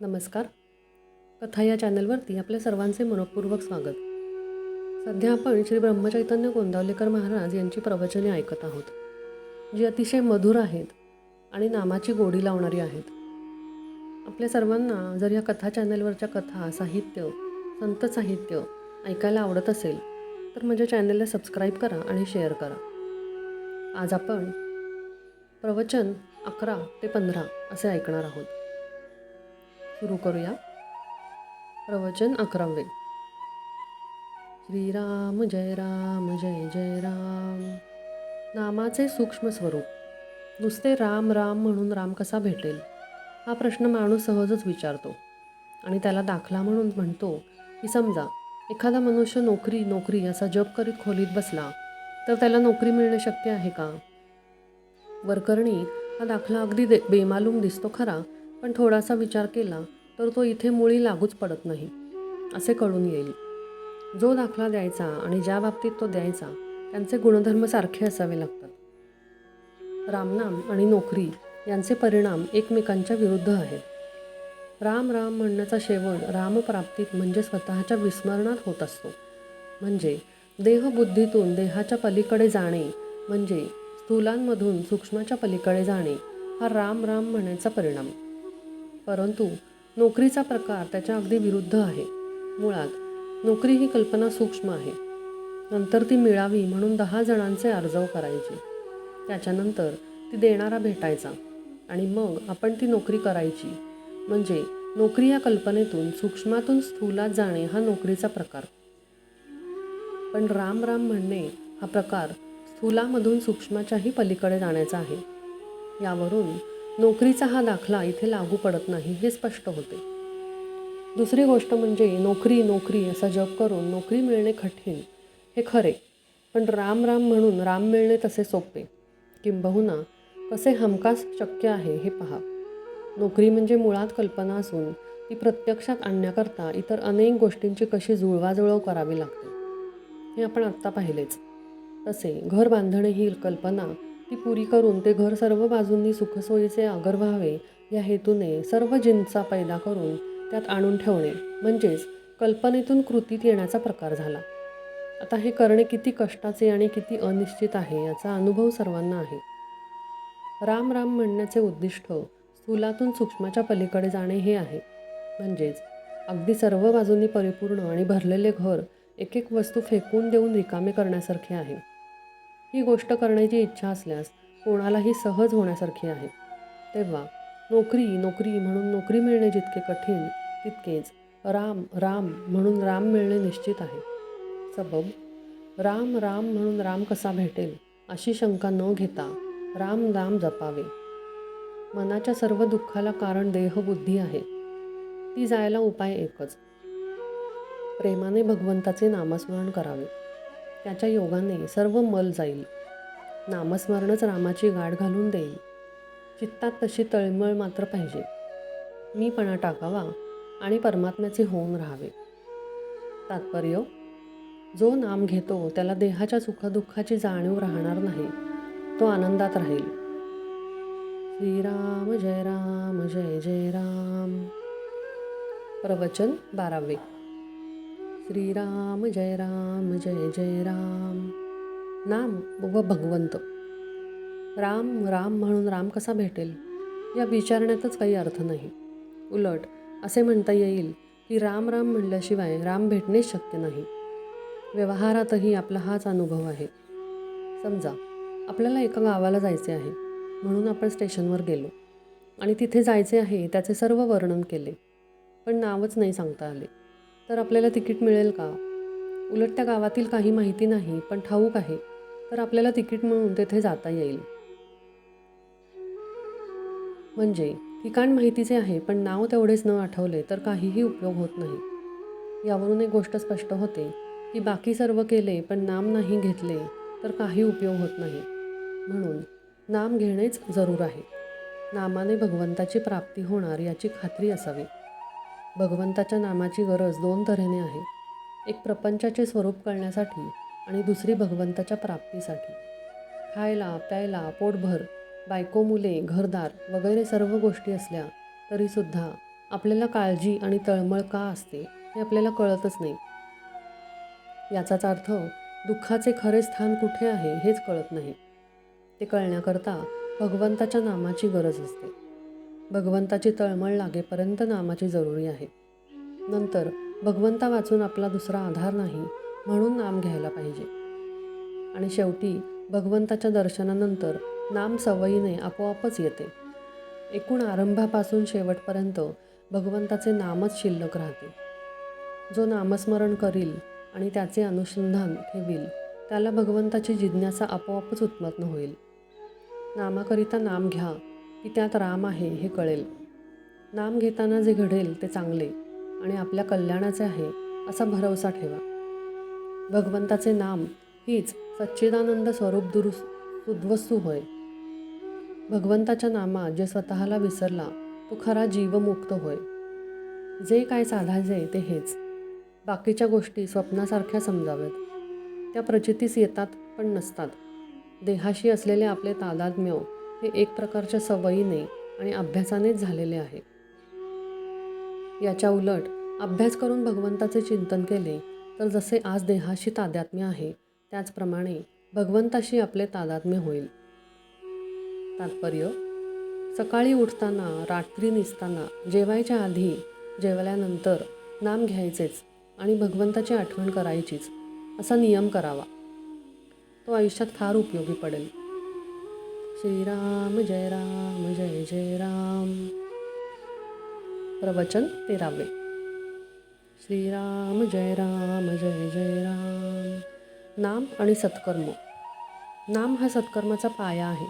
नमस्कार. कथा या चॅनलवरती आपल्या सर्वांचे मनपूर्वक स्वागत. सध्या आपण श्री ब्रह्मचैतन्य गोंदावलेकर महाराज यांची प्रवचने ऐकत आहोत. जी अतिशय मधुर आहेत आणि नामाची गोडी लावणारी आहेत. आपल्या सर्वांना जर या कथा चॅनलवरच्या कथा साहित्य संत साहित्य ऐकायला आवडत असेल तर माझ्या चॅनलला सबस्क्राईब करा आणि शेअर करा. आज आपण प्रवचन अकरा ते पंधरा असे ऐकणार आहोत. सुरू करूया. प्रवचन अकरावे. श्रीराम जय राम जय जय राम. नामाचे सूक्ष्म स्वरूप. नुसते राम राम म्हणून राम कसा भेटेल? हा प्रश्न माणूस सहजच विचारतो. आणि त्याला दाखला म्हणून म्हणतो की समजा एखादा मनुष्य नोकरी नोकरी असा जप करीत खोलीत बसला तर त्याला नोकरी मिळणे शक्य आहे का? वरकरणी हा दाखला अगदी दे बेमालूम दिसतो खरा पण थोडासा विचार केला तर तो इथे मुळी लागूच पडत नाही असे कळून येईल. जो दाखला द्यायचा आणि ज्या बाबतीत तो द्यायचा त्यांचे गुणधर्म सारखे असावे लागतात. रामनाम आणि नोकरी यांचे परिणाम एकमेकांच्या विरुद्ध आहेत. राम राम म्हणण्याचा शेवट रामप्राप्तीत म्हणजे स्वतःच्या विस्मरणात होत असतो. म्हणजे देहबुद्धीतून देहाच्या पलीकडे जाणे म्हणजे स्थूलांमधून सूक्ष्माच्या पलीकडे जाणे हा राम राम म्हणण्याचा परिणाम. परंतु नोकरीचा प्रकार त्याच्या अगदी विरुद्ध आहे. मुळात नोकरी ही कल्पना सूक्ष्म आहे. नंतर ती मिळावी म्हणून दहा जणांचे अर्जव करायचे. त्याच्यानंतर ती देणारा भेटायचा आणि मग आपण ती नोकरी करायची. म्हणजे नोकरी या कल्पनेतून सूक्ष्मातून स्थूलात जाणे हा नोकरीचा प्रकार. पण राम राम म्हणणे हा प्रकार स्थूलामधून सूक्ष्माच्याही पलीकडे जाण्याचा आहे. यावरून नोकरीचा हा दाखला इथे लागू पडत नाही हे स्पष्ट होते. दुसरी गोष्ट म्हणजे नोकरी नोकरी असा जप करून नोकरी मिळणे कठीण हे खरे. पण राम राम म्हणून राम मिळणे तसे सोपे. किंबहुना कसे हमखास शक्य आहे हे पहा. नोकरी म्हणजे मुळात कल्पना असून ती प्रत्यक्षात आणण्याकरता इतर अनेक गोष्टींची कशी जुळवाजुळव करावी लागते हे आपण आत्ता पाहिलेच. तसे घर बांधणे ही कल्पना ती पुरी करून ते घर सर्व बाजूंनी सुखसोयीचे आगर व्हावे या हेतूने सर्व जिंचा पैदा करून त्यात आणून ठेवणे. म्हणजेच कल्पनेतून कृतीत येण्याचा प्रकार झाला. आता हे करणे किती कष्टाचे आणि किती अनिश्चित आहे याचा अनुभव सर्वांना आहे. राम राम म्हणण्याचे उद्दिष्ट स्थूलातून सूक्ष्माच्या पलीकडे जाणे हे आहे. म्हणजेच अगदी सर्व बाजूंनी परिपूर्ण आणि भरलेले घर एक एक वस्तू फेकून देऊन रिकामे करण्यासारखे आहे. ही गोष्ट करण्याची इच्छा असल्यास कोणालाही सहज होण्यासारखी आहे. तेव्हा नोकरी नोकरी म्हणून नोकरी मिळणे जितके कठीण तितकेच राम राम म्हणून राम मिळणे निश्चित आहे. सबब राम राम म्हणून राम कसा भेटेल अशी शंका न घेता राम राम जपावे. मनाच्या सर्व दुःखाला कारण देहबुद्धी आहे. ती जायला उपाय एकच. प्रेमाने भगवंताचे नामस्मरण करावे. त्याच्या योगाने सर्व मल जाईल. नामस्मरणच रामाची गाठ घालून देईल. चित्तात तशी तळमळ मात्र पाहिजे. मीपणा टाकावा आणि परमात्म्याचे होऊन राहावे. तात्पर्य जो नाम घेतो त्याला देहाच्या सुखदुःखाची जाणीव राहणार नाही तो आनंदात राहील. श्रीराम जय राम जय जय राम. प्रवचन बारावे. श्रीराम जय राम जय जय राम. नाम व भगवंत. राम राम म्हणून राम कसा भेटेल? या विचारण्यातच काही अर्थ नाही. उलट असे म्हणता येईल की राम राम म्हणल्याशिवाय राम भेटणेच शक्य नाही. व्यवहारातही आपला हाच अनुभव आहे. समजा आपल्याला एका गावाला जायचे आहे म्हणून आपण स्टेशनवर गेलो. आणि तिथे जायचे आहे त्याचे सर्व वर्णन केले. पण नावच नाही सांगता आले. तर आपल्याला तिकीट मिळेल का? उलट त्या गावातील काही माहिती नाही पण ठाऊक आहे. तर आपल्याला तिकीट मिळून तेथे जाता येईल. म्हणजे ठिकाण माहितीचे आहे पण नाव तेवढेच न आठवले तर काहीही उपयोग होत नाही. यावरून एक गोष्ट स्पष्ट होते की बाकी सर्व केले पण नाम नाही घेतले तर काही उपयोग होत नाही. म्हणून नाम घेणेच जरूर आहे. नामाने भगवंताची प्राप्ती होणार याची खात्री असावी. भगवंताच्या नामाची गरज दोन तऱ्हेने आहे. एक प्रपंचाचे स्वरूप कळण्यासाठी आणि दुसरी भगवंताच्या प्राप्तीसाठी. खायला प्यायला पोटभर बायको मुले घरदार वगैरे सर्व गोष्टी असल्या तरीसुद्धा आपल्याला काळजी आणि तळमळ का असते हे आपल्याला कळतच नाही. याचाच अर्थ दुःखाचे खरे स्थान कुठे आहे हेच कळत नाही. ते कळण्याकरता भगवंताच्या नामाची गरज असते. भगवंताची तळमळ लागेपर्यंत नामाची जरुरी आहे. नंतर भगवंता वाचून आपला दुसरा आधार नाही म्हणून नाम घ्यायला पाहिजे. आणि शेवटी भगवंताच्या दर्शनानंतर नाम सवयीने आपोआपच येते. एकूण आरंभापासून शेवटपर्यंत भगवंताचे नामच शिल्लक राहते. जो नामस्मरण करील आणि त्याचे अनुसंधान ठेवील त्याला भगवंताची जिज्ञासा आपोआपच उत्पन्न होईल. नामाकरिता नाम घ्या की त्यात राम आहे हे कळेल. नाम घेताना जे घडेल ते चांगले आणि आपल्या कल्याणाचे आहे असा भरवसा ठेवा. भगवंताचे नाम हीच सच्चिदानंद स्वरूप दुरुस् उद्वस्तू होय. भगवंताच्या नामात जे स्वतःला विसरला तो खरा जीवमुक्त होय. जे काय साधायचे ते हेच. बाकीच्या गोष्टी स्वप्नासारख्या समजाव्यात. त्या प्रचितीस येतात पण नसतात. देहाशी असलेले आपले तादात्म्य हे एक प्रकारच्या सवयीने आणि अभ्यासानेच झालेले आहे. याच्या उलट अभ्यास करून भगवंताचे चिंतन केले तर जसे आज देहाशी तादात्म्य आहे त्याचप्रमाणे भगवंताशी आपले तादात्म्य होईल. तात्पर्य सकाळी उठताना रात्री निसताना जेवायच्या आधी जेवल्यानंतर नाम घ्यायचेच आणि भगवंताची आठवण करायचीच असा नियम करावा. तो आयुष्यात फार उपयोगी पडेल. श्रीराम जय राम जय जय राम. प्रवचन तेरावे. श्रीराम जय राम जय जय राम. नाम आणि सत्कर्म. नाम हा सत्कर्माचा पाया आहे.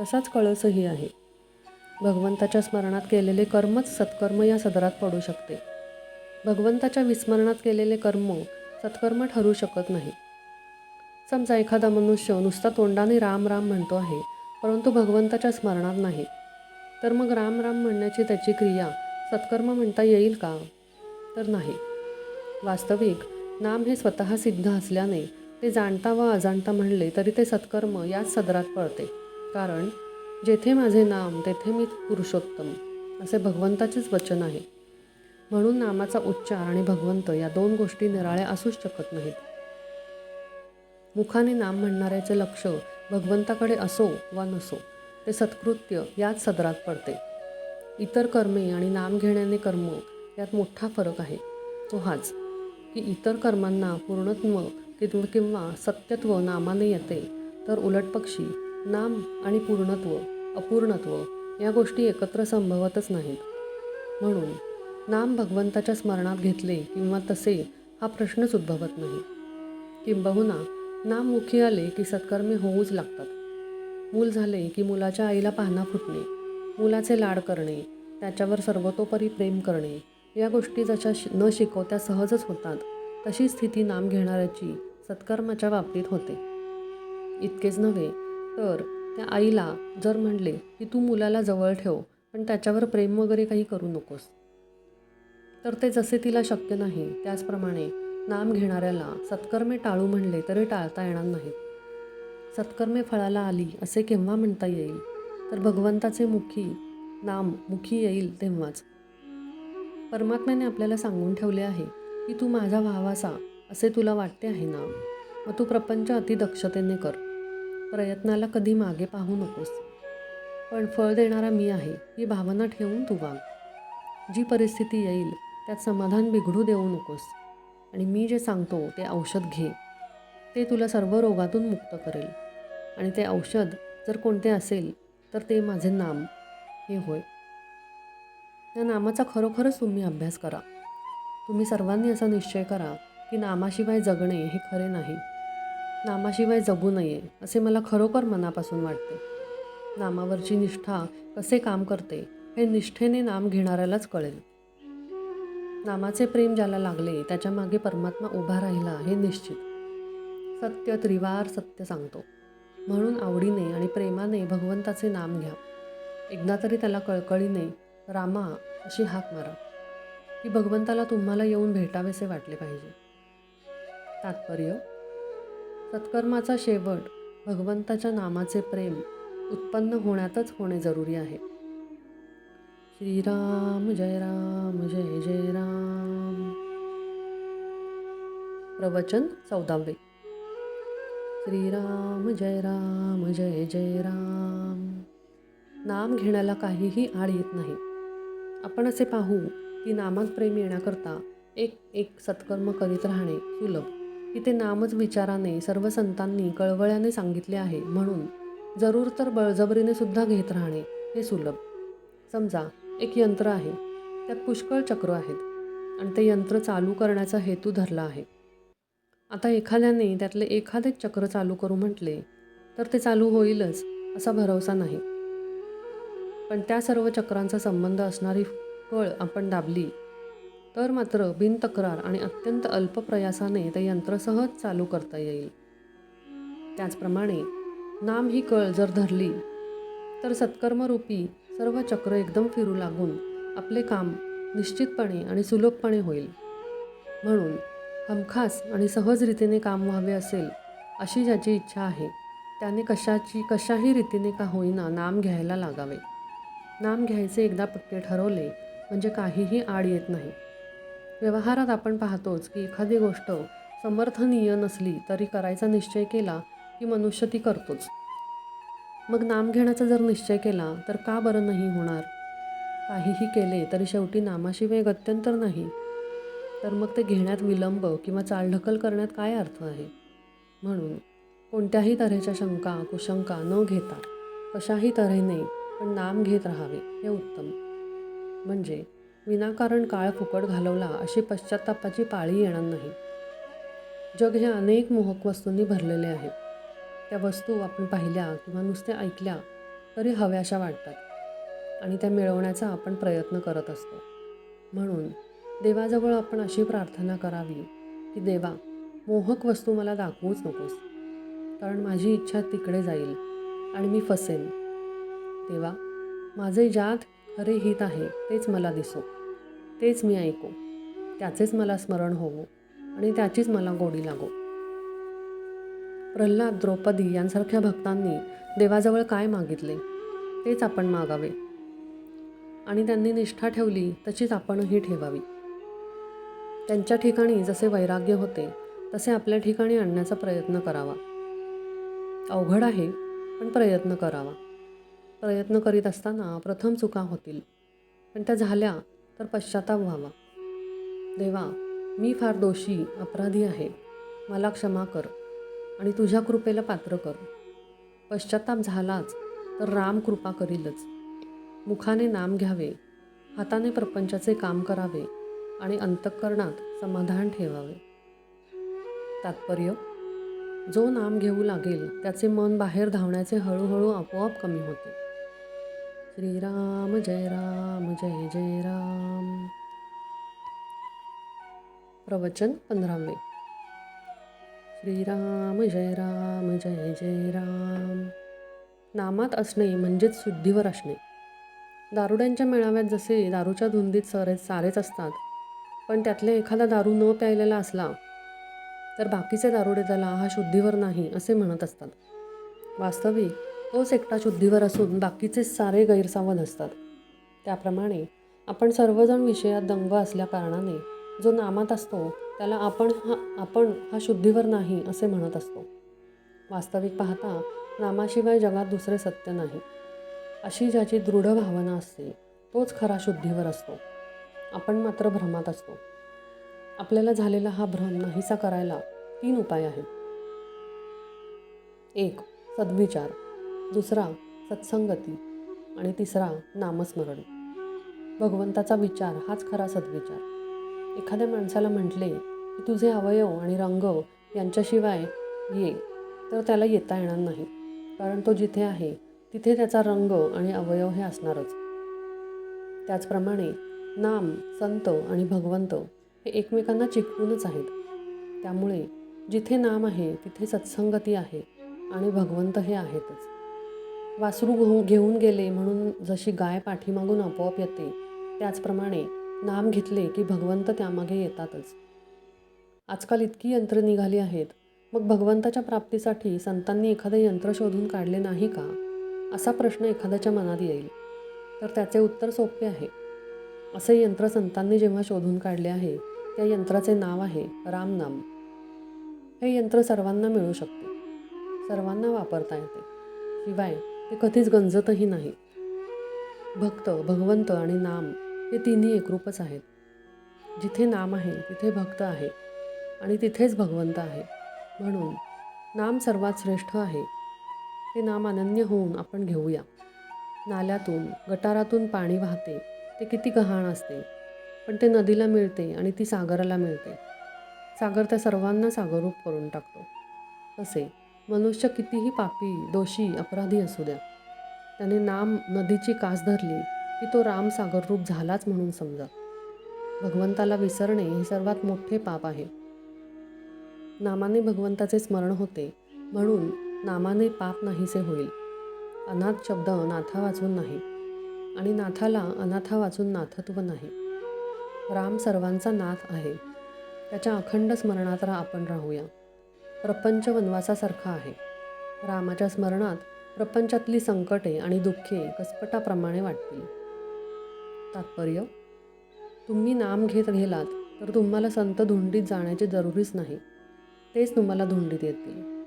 तसाच कळसही आहे. भगवंताच्या स्मरणात केलेले कर्मच सत्कर्म या सदरात पडू शकते. भगवंताच्या विस्मरणात केलेले कर्म सत्कर्म ठरू शकत नाही. समजा एखादा मनुष्य नुसता तोंडाने राम राम म्हणतो आहे परंतु भगवंताच्या स्मरणात नाही. तर मग राम राम म्हणण्याची त्याची क्रिया सत्कर्म म्हणता येईल का? तर नाही. वास्तविक नाम हे स्वतः सिद्ध असल्याने ते जाणता व अजाणता म्हणले तरी ते सत्कर्म याच सदरात पळते. कारण जेथे माझे नाम तेथे मी पुरुषोत्तम असे भगवंताचेच वचन आहे. म्हणून नामाचा उच्चार आणि भगवंत या दोन गोष्टी निराळ्या असूच शकत नाहीत. मुखाने नाम म्हणणाऱ्याचे लक्ष भगवंताकडे असो वा नसो ते सत्कृत्य याच सदरात पडते. इतर कर्मे आणि नाम घेण्याने कर्म यात मोठा फरक आहे. तो हाच की इतर कर्मांना पूर्णत्व किंवा किंवा सत्यत्व नामाने येते तर उलटपक्षी नाम आणि पूर्णत्व अपूर्णत्व या गोष्टी एकत्र संभवतच नाहीत. म्हणून नाम भगवंताच्या स्मरणात घेतले किंवा तसे हा प्रश्नच उद्भवत नाही. किंबहुना नाम मुखी आले की सत्कर्मे होऊच लागतात. मूल झाले की मुलाच्या आईला पाहणा फुटणे मुलाचे लाड करणे त्याच्यावर सर्वतोपरी प्रेम करणे या गोष्टी जशा न शिकवत्या सहजच होतात तशी स्थिती नाम घेणाऱ्याची सत्कर्माच्या बाबतीत होते. इतकेच नव्हे तर त्या आईला जर म्हणले की तू मुलाला जवळ ठेव पण त्याच्यावर प्रेम वगैरे काही करू नकोस. तर ते जसे तिला शक्य नाही त्याचप्रमाणे नाम घेणाऱ्याला सत्कर्मे टाळू म्हणले तरी टाळता येणार नाहीत. सत्कर्मे फळाला आली असे केव्हा म्हणता येईल? तर भगवंताचे मुखी नाम मुखी येईल तेव्हाच. परमात्म्याने आपल्याला सांगून ठेवले आहे की तू माझा भावासा असे तुला वाटते आहे ना? मग तू प्रपंच अतिदक्षतेने कर. प्रयत्नाला कधी मागे पाहू नकोस. पण फळ देणारा मी आहे ही भावना ठेवून तू वाग. जी परिस्थिती येईल त्यात समाधान बिघडू देऊ नकोस. आणि मी जे सांगतो ते औषध घे. ते तुला सर्व रोगातून मुक्त करेल. आणि ते औषध जर कोणते असेल तर ते माझे नाम. हे होय. त्या नामाचा खरोखरच तुम्ही अभ्यास करा. तुम्ही सर्वांनी असा निश्चय करा की नामाशिवाय जगणे हे खरे नाही. नामाशिवाय जगू नये असे मला खरोखर मनापासून वाटते. नामावरची निष्ठा कसे काम करते हे निष्ठेने नाम घेणाऱ्यालाच कळेल. नामाचे प्रेम ज्याला लागले त्याच्यामागे परमात्मा उभा राहिला हे निश्चित. सत्य त्रिवार सत्य सांगतो. म्हणून आवडीने आणि प्रेमाने भगवंताचे नाम घ्या. एकदा तरी त्याला कळकळीने रामा अशी हाक मारा की भगवंताला तुम्हाला येऊन भेटावेसे वाटले पाहिजे. तात्पर्य सत्कर्माचा शेवट भगवंताच्या नामाचे प्रेम उत्पन्न होण्यातच होणे जरुरी आहे. श्रीराम जय राम जय जय राम. प्रवचन चौदावे. श्रीराम जय राम जय जय राम. नाम घेण्याला काहीही आड येत नाही. आपण असे पाहू की नामात प्रेम येण्याकरता एक एक सत्कर्म करीत राहणे सुलभ. की ते नामच विचाराने सर्व संतांनी कळवळ्याने सांगितले आहे. म्हणून जरूर तर बळजबरीने सुद्धा घेत राहणे हे सुलभ. समजा एक यंत्र आहे. त्यात पुष्कळ चक्र आहेत आणि ते यंत्र चालू करण्याचा हेतू धरला आहे. आता एखाद्याने त्यातले एखादे चक्र चालू करू म्हटले तर ते चालू होईलच असा भरवसा नाही. पण त्या सर्व चक्रांचा संबंध असणारी कळ आपण दाबली तर मात्र बिनतक्रार आणि अत्यंत अल्प प्रयासाने ते यंत्र सहज चालू करता येईल. त्याचप्रमाणे नाम ही कळ जर धरली तर सत्कर्मरूपी सर्व चक्र एकदम फिरू लागून आपले काम निश्चितपणे आणि सुलभपणे होईल. म्हणून हमखास आणि सहज रीतीने काम व्हावे असेल अशी ज्याची इच्छा आहे त्याने कशाची कशाही रीतीने का होईना नाम घ्यायला लागावे. नाम घ्यायचे एकदा पक्के ठरवले म्हणजे काहीही आड येत नाही. व्यवहारात आपण पाहतोच की एखादी गोष्ट समर्थनीय नसली तरी करायचा निश्चय केला की मनुष्य ती करतोच. मग नाम घेण्याचा जर निश्चय केला तर का बरं नाही होणार? काहीही केले तरी शेवटी नामाशिवाय गत्यंतर नाही. तर मग ते घेण्यात विलंब किंवा चालढकल करण्यात काय अर्थ आहे? म्हणून कोणत्याही तऱ्हेच्या शंका कुशंका न घेता कशाही तऱ्हेने पण नाम घेत राहावे हे उत्तम. म्हणजे विनाकारण काळ फुकट घालवला अशी पश्चातापाची पाळी येणार नाही. जग हे अनेक मोहक वस्तूंनी भरलेले आहे. त्या वस्तू आपण पाहिल्या किंवा नुसत्या ऐकल्या तरी हव्याशा वाटतात. आणि त्या मिळवण्याचा आपण प्रयत्न करत असतो. म्हणून देवाजवळ आपण अशी प्रार्थना करावी की देवा मोहक वस्तू मला दाखवूच नकोस. कारण माझी इच्छा तिकडे जाईल आणि मी फसेन. देवा माझे ज्यात खरे हित आहे तेच मला दिसो. तेच मी ऐकू. त्याचेच मला स्मरण होवो आणि त्याचीच मला गोडी लागो. प्रल्हाद द्रौपदी यांसारख्या भक्तांनी देवाजवळ काय मागितले तेच आपण मागावे. आणि त्यांनी निष्ठा ठेवली तशीच आपणही ठेवावी. त्यांच्या ठिकाणी जसे वैराग्य होते तसे आपल्या ठिकाणी आणण्याचा प्रयत्न करावा. अवघड आहे पण प्रयत्न करावा. प्रयत्न करीत असताना प्रथम चुका होतील पण त्या झाल्या तर पश्चाताप व्हावा. देवा मी फार दोषी अपराधी आहे. मला क्षमा कर. आणि तुझ्या कृपेला पात्र कर. पश्चाताप झालाच तर राम कृपा करीलच. मुखाने नाम घ्यावे हाताने प्रपंचाचे काम करावे आणि अंतःकरणात समाधान ठेवावे. तात्पर्य जो नाम घेऊ लागेल त्याचे मन बाहेर धावण्याचे हळूहळू आपोआप कमी होते. श्रीराम जय राम जय जय राम. प्रवचन पंधरावे. श्रीराम जय राम जय जय राम. नामात असणे म्हणजेच शुद्धीवर असणे. दारुड्यांच्या मेळाव्यात जसे दारूच्या धुंदीत सरे सारेच असतात पण त्यातले एखादा दारू न प्यायलेला असला तर बाकीचे दारुडे त्याला हा शुद्धीवर नाही असे म्हणत असतात. वास्तविक तोच एकटा शुद्धीवर असून बाकीचे सारे गैरसावध असतात. त्याप्रमाणे आपण सर्वजण विषयात दंग असल्याकारणाने जो नामात असतो त्याला आपण हा आपण हा शुद्धीवर नाही असे म्हणत असतो. वास्तविक पाहता नामाशिवाय जगात दुसरे सत्य नाही. अशी ज्याची दृढ भावना असते तोच खरा शुद्धीवर असतो. आपण मात्र भ्रमात असतो. आपल्याला झालेला हा भ्रम नाहीसा करायला तीन उपाय आहेत. एक सद्विचार. दुसरा सत्संगती. आणि तिसरा नामस्मरण. भगवंताचा विचार हाच खरा सद्विचार. एखाद्या माणसाला म्हटले की तुझे अवयव आणि रंग यांच्याशिवाय ये तर त्याला येता येणार नाही कारण तो जिथे आहे तिथे त्याचा रंग आणि अवयव हे असणारच. त्याचप्रमाणे नाम संत आणि भगवंत हे एकमेकांना चिकटूनच आहेत. त्यामुळे जिथे नाम आहे तिथे सत्संगती आहे आणि भगवंत हे आहेतच. वासरू घेऊ घेऊन गेले म्हणून जशी गाय पाठीमागून आपोआप येते त्याचप्रमाणे नाम घेतले की भगवंत त्यामागे येतातच. आजकाल इतकी यंत्र निघाली आहेत मग भगवंताच्या प्राप्तीसाठी संतांनी एखादं यंत्र शोधून काढले नाही का? असा प्रश्न एखाद्याच्या मनात येईल. तर त्याचे उत्तर सोपे आहे. असे यंत्र संतांनी जेव्हा शोधून काढले आहे त्या यंत्राचे नाव आहे रामनाम हे यंत्र सर्वांना मिळू शकते. सर्वांना वापरता येते. शिवाय ते कधीच गंजतही नाही. भक्त भगवंत आणि नाम हे तिन्ही एकरूपच आहेत. जिथे नाम आहे तिथे भक्त आहे आणि तिथेच भगवंत आहे. म्हणून नाम सर्वात श्रेष्ठ आहे. ते नाम अनन्य होऊन आपण घेऊया. नाल्यातून गटारातून पाणी वाहते. ते किती गहाण असते. पण ते नदीला मिळते आणि ती सागराला मिळते. सागर त्या सर्वांना सागररूप करून टाकतो. तसे मनुष्य कितीही पापी दोषी अपराधी असू द्या. त्याने नाम नदीची कास धरली की तो राम सागररूप झालाच म्हणून समजा. भगवंताला विसरणे हे सर्वात मोठे पाप आहे. नामाने भगवंताचे स्मरण होते म्हणून नामाने पाप नाहीसे होईल. अनाथ शब्द नाथा वाचून नाही आणि नाथाला अनाथा वाचून नाथत्व नाही. राम सर्वांचा नाथ आहे. त्याच्या अखंड स्मरणात रा आपण राहूया. प्रपंच वनवासासारखा आहे. रामाच्या स्मरणात प्रपंचातली संकटे आणि दुःखे कसपटाप्रमाणे वाटतील. तात्पर्य? तुम्ही नाम घेत गेलात तर तुम्हाला संत धुंडीत जाण्याची जरुरीच नाही. तेच तुम्हाला धुंडीत येतील.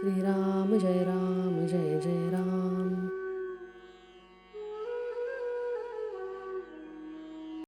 श्रीराम जय राम जय जय राम.